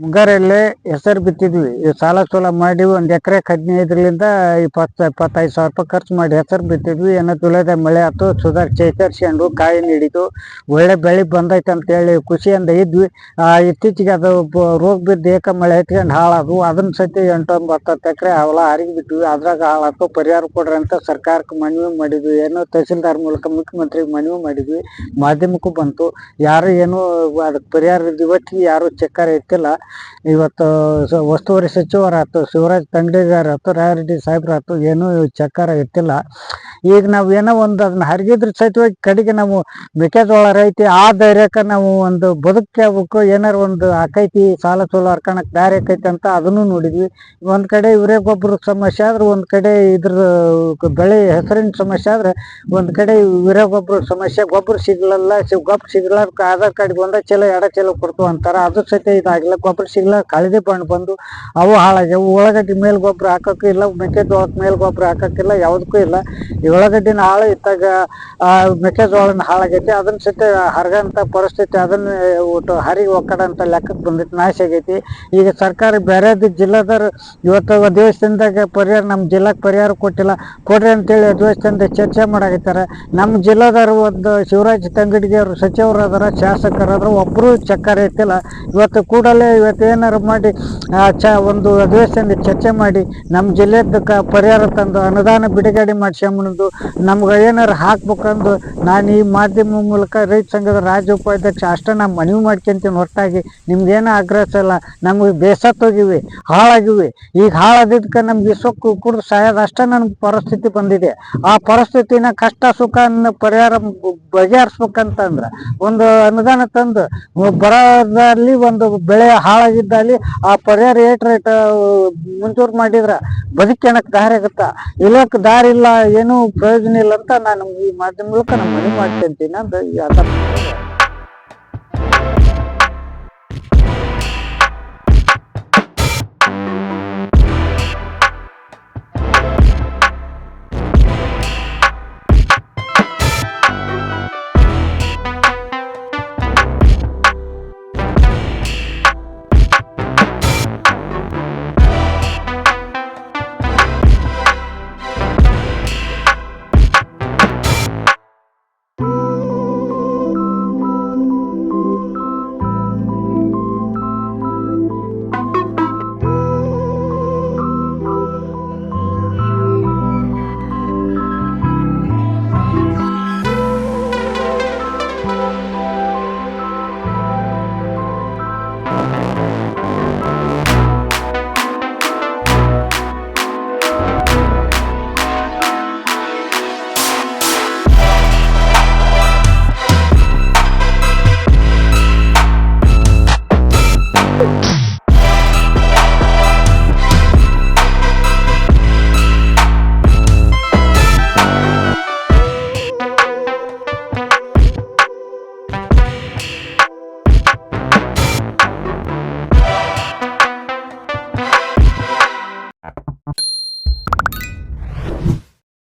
ಮುಂಗಾರಲ್ಲಿ ಹೆಸರು ಬಿತ್ತಿದ್ವಿ. ಈ ಸಾಲ ಸೂಲ ಮಾಡಿ ಒಂದ್ ಎಕರೆ ಹದಿನೈದರಿಂದ ಇಪ್ಪತ್ತು ಇಪ್ಪತ್ತೈದು ಸಾವಿರ ರೂಪಾಯಿ ಖರ್ಚು ಮಾಡಿ ಹೆಸರು ಬಿತ್ತಿದ್ವಿ. ಏನೋ ತುಳದ ಮಳೆ ಆಯ್ತು ಸುಧಾರ್ ಚೇತರಿಸ್ಕೊಂಡು ಕಾಯಿ ನೀಡಿತು ಒಳ್ಳೆ ಬೆಳೆ ಬಂದೈತೆ ಅಂತೇಳಿ ಖುಷಿಯಿಂದ ಇದ್ವಿ. ಆ, ಇತ್ತೀಚೆಗೆ ಅದು ರೋಗ ಬಿದ್ದು ಏಕ ಮಳೆ ಹತ್ಕೊಂಡು ಹಾಳಾದ್ವು. ಅದನ್ನ ಸತಿ ಎಂಟು ಒಂಬತ್ತು ಹತ್ತು ಎಕರೆ ಹೊಲ ಹರಿಗಿ ಬಿಟ್ವಿ. ಅದ್ರಾಗ ಹಾಳಾತು ಪರಿಹಾರ ಕೊಡ್ರಿ ಅಂತ ಸರ್ಕಾರಕ್ಕೆ ಮನವಿ ಮಾಡಿದ್ವಿ. ಏನೋ ತಹಸೀಲ್ದಾರ್ ಮೂಲಕ ಮುಖ್ಯಮಂತ್ರಿಗೆ ಮನವಿ ಮಾಡಿದ್ವಿ. ಮಾಧ್ಯಮಕ್ಕೂ ಬಂತು. ಯಾರು ಏನೋ ಅದಕ್ಕೆ ಪರಿಹಾರ ಇವತ್ತಿಗೆ ಯಾರು ಚಕ್ಕರ್ ಎತ್ತಿಲ್ಲ. ಇವತ್ತು ಉಸ್ತುವಾರಿ ಸಚಿವರಾಯ್ತು ಶಿವರಾಜ್ ತಂಗಡಿಗಾರ ಆಯ್ತು ರಾಯರೆಡ್ಡಿ ಸಾಹೇಬ್ರಾಯ್ತು ಏನೂ ಚಕ್ಕಾರ ಇತ್ತಿಲ್ಲ ಈಗ ನಾವು ಏನೋ ಒಂದು ಅದನ್ನ ಹರಿಗಿದ್ರ ಸಹಿತವಾಗಿ ಕಡೆಗೆ ನಾವು ಮೆಕ್ಕೆಜೋಳ ರೈತಿ, ಆ ಧೈರ್ಯಕ್ಕೆ ನಾವು ಒಂದು ಬದುಕಬೇಕು ಏನಾರು ಒಂದು ಆಕೈತಿ, ಸಾಲ ಸೋಲ ಹರ್ಕೊಳಕ್ ದಾರಿ ಆಕೈತಿ ಅಂತ ಅದನ್ನು ನೋಡಿದ್ವಿ. ಒಂದ್ ಕಡೆ ಇವರೇ ಗೊಬ್ಬರ ಸಮಸ್ಯೆ ಆದ್ರೆ, ಒಂದ್ ಕಡೆ ಇದ್ರ ಬೆಳೆ ಹೆಸರಿನ ಸಮಸ್ಯೆ ಆದ್ರೆ, ಒಂದ್ ಕಡೆ ಇವರೇ ಗೊಬ್ಬರ ಸಮಸ್ಯೆ, ಗೊಬ್ಬರ ಸಿಗ್ಲಲ್ಲ ಗೊಬ್ಬರ ಸಿಗ್ಲಾರ್ದ ಆಧಾರ್ ಕಾರ್ಡ್ ಒಂದ ಚಲೋ ಎರಡ ಚಲೋ ಕೊಡ್ತು ಅಂತಾರ. ಅದ್ರ ಸಹಿತ ಇದಾಗಿಲ್ಲ ಗೊಬ್ಬರ ಸಿಗ್ಲಾರ ಕಳದೆ ಬಣ್ಣ ಬಂದು ಅವು ಹಾಳಾಗ್ಯಾವ ಉಳ್ಳಾಗಡ್ಡಿ ಮೇಲ್ ಗೊಬ್ಬರ ಹಾಕಕ್ಕೂ ಇಲ್ಲ ಮೆಕ್ಕೆಜೋಳಕ್ಕೆ ಮೇಲ್ ಗೊಬ್ಬರ ಹಾಕಕ್ಕಿಲ್ಲ, ಯಾವುದಕ್ಕೂ ಇಲ್ಲ. ಈ ಉಳ್ಳಾಗಡ್ಡಿನ ಹಾಳು ಇತ್ತಾಗ ಮೆಕ್ಕೆಜೋಳನ ಹಾಳಾಗೈತಿ ಅದನ್ನ ಸಹಿತ ಹರಗಂತ ಪರಿಸ್ಥಿತಿ, ಅದನ್ನ ಒಟ್ಟು ಹರಿಗೆ ಒಕ್ಕಡಂತ ಲೆಕ್ಕಕ್ಕೆ ಬಂದಿತ್ತು, ನಾಶ ಆಗೈತಿ. ಈಗ ಸರ್ಕಾರ ಬೇರೆ ಜಿಲ್ಲಾದವ್ರು ಇವತ್ತು ಅಧಿವೇಶನದಾಗ ಪರಿಹಾರ ನಮ್ಮ ಜಿಲ್ಲಾಕ್ ಪರಿಹಾರ ಕೊಟ್ಟಿಲ್ಲ. ಕೊಡ್ರಿ ಅಂತೇಳಿ ದೇವಸ್ಥಾನದ ಚರ್ಚೆ ಮಾಡಾಕತ್ತಾರ ನಮ್ಮ ಜಿಲ್ಲಾದವ್ರು ಒಂದು ಶಿವರಾಜ್ ತಂಗಡಿಗೆ ಅವರು ಸಚಿವರು ಅದಾರ ಶಾಸಕರು ಚಕ್ಕರ್ ಒಬ್ಬರು ಚಕ್ಕರ್ ಎತ್ತಿಲ್ಲ ಇವತ್ತು ಕೂಡಲೇ ಇವತ್ತು ಏನಾರು ಮಾಡಿ ಚ, ಒಂದು ಅಧಿವೇಶನದ ಚರ್ಚೆ ಮಾಡಿ ನಮ್ಮ ಜಿಲ್ಲೆದ ಕ, ಪರಿಹಾರ ತಂದು ಅನುದಾನ ಬಿಡುಗಡೆ ಮಾಡಿಸ್ಕೊಂಬಂದು ನಮ್ಗೆ ಏನಾರು ಹಾಕ್ಬೇಕಂದು ನಾನು ಈ ಮಾಧ್ಯಮ ಮೂಲಕ ರೈತ ಸಂಘದ ರಾಜ್ಯ ಉಪಾಧ್ಯಕ್ಷ ಅಷ್ಟೇ ನಾನು ಮನವಿ ಮಾಡ್ಕೊಂತೀನಿ ಹೊರತಾಗಿ ನಿಮ್ಗೇನು ಆಗ್ರಹಿಸಲ್ಲ. ನಮಗೆ ಬೇಸತ್ತೋಗಿವಿ ಹಾಳಾಗಿವಿ. ಈಗ ಹಾಳಾದಿದ್ದಕ್ಕೆ ನಮ್ಗೆ ಸೊಕ್ಕು ಕುಡಿದು ಸಾಯೋದು ಅಷ್ಟೇ ನನಗೆ ಪರಿಸ್ಥಿತಿ ಬಂದಿದೆ. ಆ ಪರಿಸ್ಥಿತಿನ ಕಷ್ಟ ಸುಖ ಪರಿಹಾರ ಬಗೆಹರಿಸ್ಬೇಕಂತಂದ್ರೆ, ಒಂದು ಅನುದಾನ ತಂದು, ಬರೋದ್ರಲ್ಲಿ ಒಂದು ಬೆಳೆ ಹಾಳಾಗಿದ್ದಲ್ಲಿ ಆ ಪರಿಹಾರ ರೇಟ್ ರೇಟ್ ಮುಂಚೂರ್ ಮಾಡಿದ್ರ ಬದುಕೇನಕ್ ದಾರಿ ಆಗತ್ತ? ಇಲ್ಲಕ್ ದಾರಿ ಇಲ್ಲ, ಏನೂ ಪ್ರಯೋಜನ ಇಲ್ಲ ಅಂತ ನಾನು ಈ ಮಾಧ್ಯಮ ಮೂಲಕ ನಾನು ಮನವಿ ಮಾಡ್ಕೊಂತೀನಿ ಅಂತ